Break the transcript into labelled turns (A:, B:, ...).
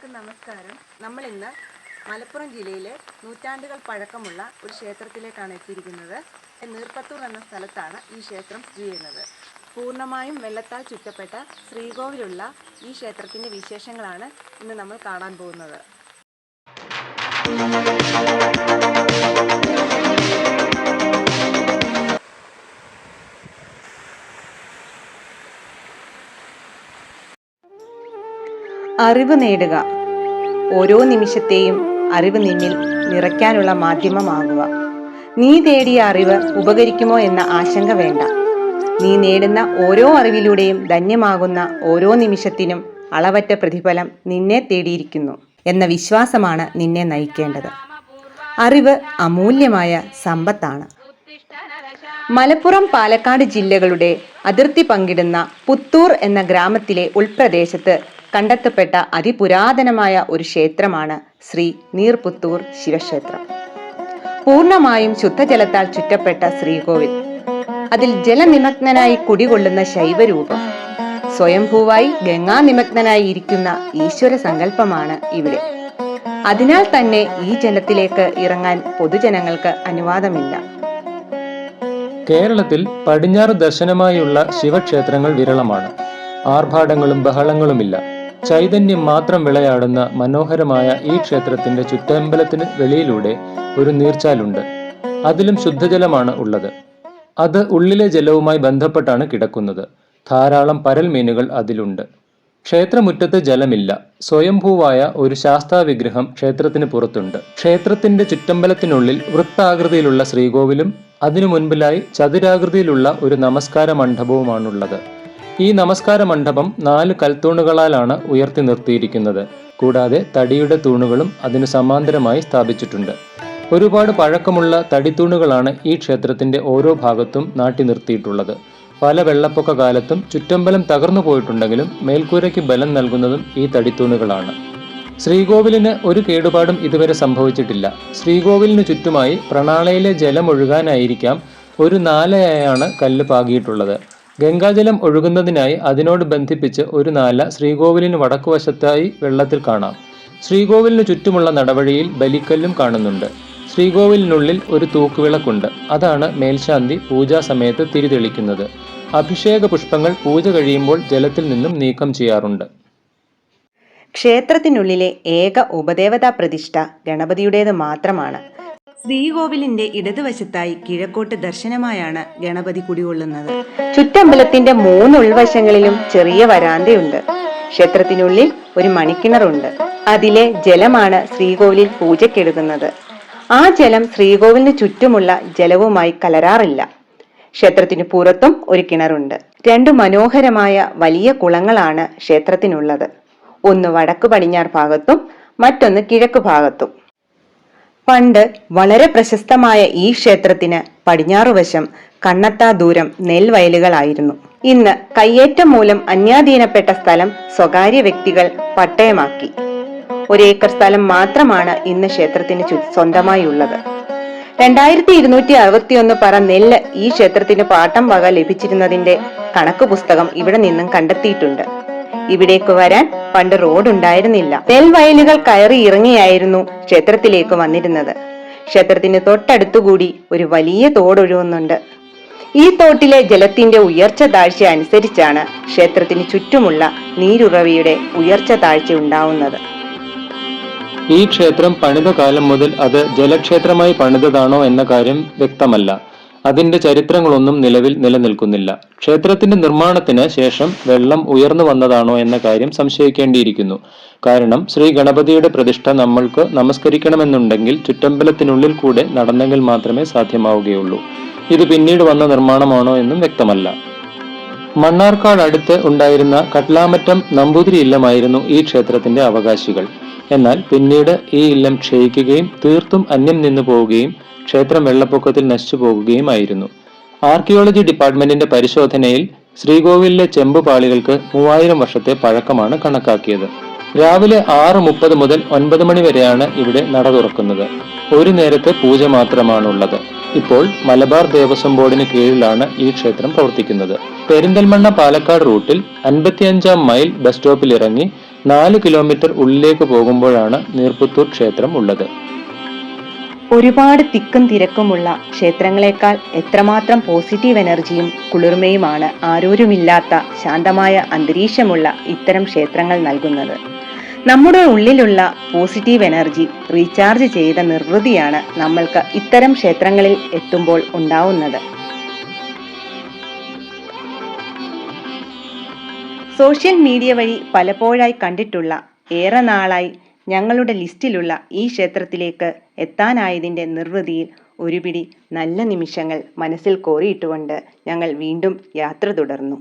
A: എല്ലാവർക്കും നമസ്കാരം. നമ്മൾ ഇന്ന് മലപ്പുറം ജില്ലയിലെ നൂറ്റാണ്ടുകൾ പഴക്കമുള്ള ഒരു ക്ഷേത്രത്തിലേക്കാണ് എത്തിയിരിക്കുന്നത്. നീർപ്പത്തൂർ എന്ന സ്ഥലത്താണ് ഈ ക്ഷേത്രം സ്ഥിതി ചെയ്യുന്നത്. പൂർണമായും വെള്ളത്താൽ ചുറ്റപ്പെട്ട ശ്രീകോവിലുള്ള ഈ ക്ഷേത്രത്തിന്റെ വിശേഷങ്ങളാണ് ഇന്ന് നമ്മൾ കാണാൻ പോകുന്നത്. അറിവ് നേടുക. ഓരോ നിമിഷത്തെയും അറിവ് നിന്നിൽ നിറയ്ക്കാനുള്ള മാധ്യമമാകുക. നീ തേടിയ അറിവ് ഉപകരിക്കുമോ എന്ന ആശങ്ക വേണ്ട. നീ നേടുന്ന ഓരോ അറിവിലൂടെയും ധന്യമാകുന്ന ഓരോ നിമിഷത്തിനും അളവറ്റ പ്രതിഫലം നിന്നെ തേടിയിരിക്കുന്നു എന്ന വിശ്വാസമാണ് നിന്നെ നയിക്കേണ്ടത്. അറിവ് അമൂല്യമായ സമ്പത്താണ്. മലപ്പുറം പാലക്കാട് ജില്ലകളുടെ അതിർത്തി പങ്കിടുന്ന പുത്തൂർ എന്ന ഗ്രാമത്തിലെ ഉൾപ്രദേശത്ത് കണ്ടെത്തപ്പെട്ട അതിപുരാതനമായ ഒരു ക്ഷേത്രമാണ് ശ്രീ നീർപുത്തൂർ ശിവക്ഷേത്രം. പൂർണമായും ശുദ്ധജലത്താൽ ചുറ്റപ്പെട്ട ശ്രീകോവിൽ. അതിൽ ജലനിമഗ്നനായി കുടികൊള്ളുന്ന ശൈവരൂപം. സ്വയംഭൂവായി ഗംഗാനിമഗ്നനായി ഇരിക്കുന്ന ഈശ്വര സങ്കല്പമാണ് ഇവിടെ. അതിനാൽ തന്നെ ഈ ജലത്തിലേക്ക് ഇറങ്ങാൻ പൊതുജനങ്ങൾക്ക് അനുവാദമില്ല.
B: കേരളത്തിൽ പടിഞ്ഞാറ് ദർശനമായുള്ള ശിവക്ഷേത്രങ്ങൾ വിരളമാണ്. ആർഭാടങ്ങളും ബഹളങ്ങളുമില്ല. ചൈതന്യം മാത്രം വിളയാടുന്ന മനോഹരമായ ഈ ക്ഷേത്രത്തിന്റെ ചുറ്റമ്പലത്തിന് വെളിയിലൂടെ ഒരു നീർച്ചാലുണ്ട്. അതിലും ശുദ്ധജലമാണ് ഉള്ളത്. അത് ഉള്ളിലെ ജലവുമായി ബന്ധപ്പെട്ടാണ് കിടക്കുന്നത്. ധാരാളം പരൽ മീനുകൾ അതിലുണ്ട്. ക്ഷേത്രമുറ്റത്ത് ജലമില്ല. സ്വയംഭൂവായ ഒരു ശാസ്താവിഗ്രഹം ക്ഷേത്രത്തിന് പുറത്തുണ്ട്. ക്ഷേത്രത്തിന്റെ ചുറ്റമ്പലത്തിനുള്ളിൽ വൃത്താകൃതിയിലുള്ള ശ്രീകോവിലും അതിനു മുൻപിലായി ചതുരാകൃതിയിലുള്ള ഒരു നമസ്കാര മണ്ഡപവുമാണുള്ളത് ഈ നമസ്കാര മണ്ഡപം നാല് കൽത്തൂണുകളാലാണ് ഉയർത്തി നിർത്തിയിരിക്കുന്നത്. കൂടാതെ തടിയുടെ തൂണുകളും അതിനു സമാന്തരമായി സ്ഥാപിച്ചിട്ടുണ്ട്. ഒരുപാട് പഴക്കമുള്ള തടിത്തൂണുകളാണ് ഈ ക്ഷേത്രത്തിന്റെ ഓരോ ഭാഗത്തും നാട്ടി നിർത്തിയിട്ടുള്ളത്. പല വെള്ളപ്പൊക്ക കാലത്തും ചുറ്റമ്പലം തകർന്നു പോയിട്ടുണ്ടെങ്കിലും മേൽക്കൂരയ്ക്ക് ബലം നൽകുന്നതും ഈ തടിത്തൂണുകളാണ്. ശ്രീകോവിലിന് ഒരു കേടുപാടും ഇതുവരെ സംഭവിച്ചിട്ടില്ല. ശ്രീകോവിലിന് ചുറ്റുമായി പ്രണാളയിലെ ജലം ഒഴുകാനായിരിക്കാം ഒരു നാലയായാണ് കല്ല് പാകിയിട്ടുള്ളത്. ഗംഗാജലം ഒഴുകുന്നതിനായി അതിനോട് ബന്ധിപ്പിച്ച് ഒരു നാല ശ്രീകോവിലിന് വടക്കുവശത്തായി വെള്ളത്തിൽ കാണാം. ശ്രീകോവിലിന് ചുറ്റുമുള്ള നടവഴിയിൽ ബലിക്കല്ലും കാണുന്നുണ്ട്. ശ്രീകോവിലിനുള്ളിൽ ഒരു തൂക്കുവിളക്കുണ്ട്. അതാണ് മേൽശാന്തി പൂജാ സമയത്ത് തിരിതെളിക്കുന്നത് അഭിഷേക പുഷ്പങ്ങൾ പൂജ കഴിയുമ്പോൾ ജലത്തിൽ നിന്നും നീക്കം ചെയ്യാറുണ്ട്.
A: ക്ഷേത്രത്തിനുള്ളിലെ ഏക ഉപദേവതാ പ്രതിഷ്ഠ ഗണപതിയുടേത് മാത്രമാണ്. ശ്രീകോവിലിന്റെ ഇടതുവശത്തായി കിഴക്കോട്ട് ദർശനമായാണ് ഗണപതി കുടികൊള്ളുന്നത്. ചുറ്റമ്പലത്തിന്റെ മൂന്ന് ഉൾവശങ്ങളിലും ചെറിയ വരാന്തയുണ്ട്. ക്ഷേത്രത്തിനുള്ളിൽ ഒരു മണിക്കിണറുണ്ട്. അതിലെ ജലമാണ് ശ്രീകോവിലിൽ പൂജയ്ക്കെടുക്കുന്നത്. ആ ജലം ശ്രീകോവിലിന് ചുറ്റുമുള്ള ജലവുമായി കലരാറില്ല. ക്ഷേത്രത്തിന് പുറത്തും ഒരു കിണറുണ്ട്. രണ്ടു മനോഹരമായ വലിയ കുളങ്ങളാണ് ക്ഷേത്രത്തിനുള്ളത്. ഒന്ന് വടക്ക് പടിഞ്ഞാറ് ഭാഗത്തും മറ്റൊന്ന് കിഴക്ക് ഭാഗത്തും. പണ്ട് വളരെ പ്രശസ്തമായ ഈ ക്ഷേത്രത്തിന് പടിഞ്ഞാറുവശം കണ്ണത്താ ദൂരം നെൽവയലുകളായിരുന്നു. ഇന്ന് കയ്യേറ്റം മൂലം അന്യാധീനപ്പെട്ട സ്ഥലം സ്വകാര്യ വ്യക്തികൾ പട്ടയമാക്കി. ഒരേക്കർ സ്ഥലം മാത്രമാണ് ഇന്ന് ക്ഷേത്രത്തിന് സ്വന്തമായി ഉള്ളത് രണ്ടായിരത്തി ഇരുന്നൂറ്റി അറുപത്തിയൊന്ന് പറ നെല്ല് ഈ ക്ഷേത്രത്തിന് പാട്ടം വക ലഭിച്ചിരുന്നതിന്റെ കണക്ക് പുസ്തകം ഇവിടെ നിന്നും കണ്ടെത്തിയിട്ടുണ്ട്. ഇവിടേക്ക് വരാൻ പണ്ട് റോഡ് ഉണ്ടായിരുന്നില്ല നെൽവയലുകൾ കയറി ഇറങ്ങിയായിരുന്നു ക്ഷേത്രത്തിലേക്ക് വന്നിരുന്നത്. ക്ഷേത്രത്തിന് തൊട്ടടുത്തുകൂടി ഒരു വലിയ തോടൊഴുകുന്നുണ്ട്. ഈ തോട്ടിലെ ജലത്തിന്റെ ഉയർച്ച താഴ്ച അനുസരിച്ചാണ് ക്ഷേത്രത്തിന് ചുറ്റുമുള്ള നീരുറവിയുടെ ഉയർച്ച താഴ്ച ഉണ്ടാവുന്നത്.
B: ഈ ക്ഷേത്രം പണിത കാലം മുതൽ അത് ജലക്ഷേത്രമായി പണിതതാണോ എന്ന കാര്യം വ്യക്തമല്ല. അതിന്റെ ചരിത്രങ്ങളൊന്നും നിലവിൽ നിലനിൽക്കുന്നില്ല. ക്ഷേത്രത്തിന്റെ നിർമ്മാണത്തിന് ശേഷം വെള്ളം ഉയർന്നു വന്നതാണോ എന്ന കാര്യം സംശയിക്കേണ്ടിയിരിക്കുന്നു. കാരണം ശ്രീ ഗണപതിയുടെ പ്രതിഷ്ഠ നമ്മൾക്ക് നമസ്കരിക്കണമെന്നുണ്ടെങ്കിൽ ചുറ്റമ്പലത്തിനുള്ളിൽ കൂടെ നടന്നെങ്കിൽ മാത്രമേ സാധ്യമാവുകയുള്ളൂ. ഇത് പിന്നീട് വന്ന നിർമ്മാണമാണോ എന്നും വ്യക്തമല്ല. മണ്ണാർക്കാട് അടുത്ത് ഉണ്ടായിരുന്ന കട്ലാമറ്റം നമ്പൂതിരി ഇല്ലമായിരുന്നു ഈ ക്ഷേത്രത്തിന്റെ അവകാശികൾ. എന്നാൽ പിന്നീട് ഈ ഇല്ലം ക്ഷയിക്കുകയും തീർത്തും അന്യം നിന്നു പോവുകയും ക്ഷേത്രം വെള്ളപ്പൊക്കത്തിൽ നശിച്ചു പോകുകയുമായിരുന്നു ആർക്കിയോളജി ഡിപ്പാർട്ട്മെന്റിന്റെ പരിശോധനയിൽ ശ്രീകോവിലിലെ ചെമ്പ് പാളികൾക്ക് മൂവായിരം വർഷത്തെ പഴക്കമാണ് കണക്കാക്കിയത്. രാവിലെ ആറ് മുപ്പത് മുതൽ ഒൻപത് മണി വരെയാണ് ഇവിടെ നട തുറക്കുന്നത്. ഒരു നേരത്തെ പൂജ മാത്രമാണുള്ളത്. ഇപ്പോൾ മലബാർ ദേവസ്വം ബോർഡിന് കീഴിലാണ് ഈ ക്ഷേത്രം പ്രവർത്തിക്കുന്നത്. പെരിന്തൽമണ്ണ പാലക്കാട് റൂട്ടിൽ അൻപത്തിയഞ്ചാം മൈൽ ബസ് സ്റ്റോപ്പിൽ ഇറങ്ങി നാല് കിലോമീറ്റർ ഉള്ളിലേക്ക് പോകുമ്പോഴാണ് നീർപ്പുത്തൂർ ക്ഷേത്രം ഉള്ളത്.
A: ഒരുപാട് തിക്കും തിരക്കുമുള്ള ക്ഷേത്രങ്ങളെക്കാൾ എത്രമാത്രം പോസിറ്റീവ് എനർജിയും കുളിർമയുമാണ് ആരോരുമില്ലാത്ത ശാന്തമായ അന്തരീക്ഷമുള്ള ഇത്തരം ക്ഷേത്രങ്ങൾ നൽകുന്നത്. നമ്മുടെ ഉള്ളിലുള്ള പോസിറ്റീവ് എനർജി റീചാർജ് ചെയ്ത നിർവൃതിയാണ് നമ്മൾക്ക് ഇത്തരം ക്ഷേത്രങ്ങളിൽ എത്തുമ്പോൾ ഉണ്ടാവുന്നത്. സോഷ്യൽ മീഡിയ വഴി പലപ്പോഴായി കണ്ടിട്ടുള്ള ഏറെ നാളായി ഞങ്ങളുടെ ലിസ്റ്റിലുള്ള ഈ ക്ഷേത്രത്തിലേക്ക് എത്താനായതിന്റെ നിർവൃതിയിൽ ഒരുപിടി നല്ല നിമിഷങ്ങൾ മനസ്സിൽ കോറിയിട്ടുകൊണ്ട് ഞങ്ങൾ വീണ്ടും യാത്ര തുടർന്നു.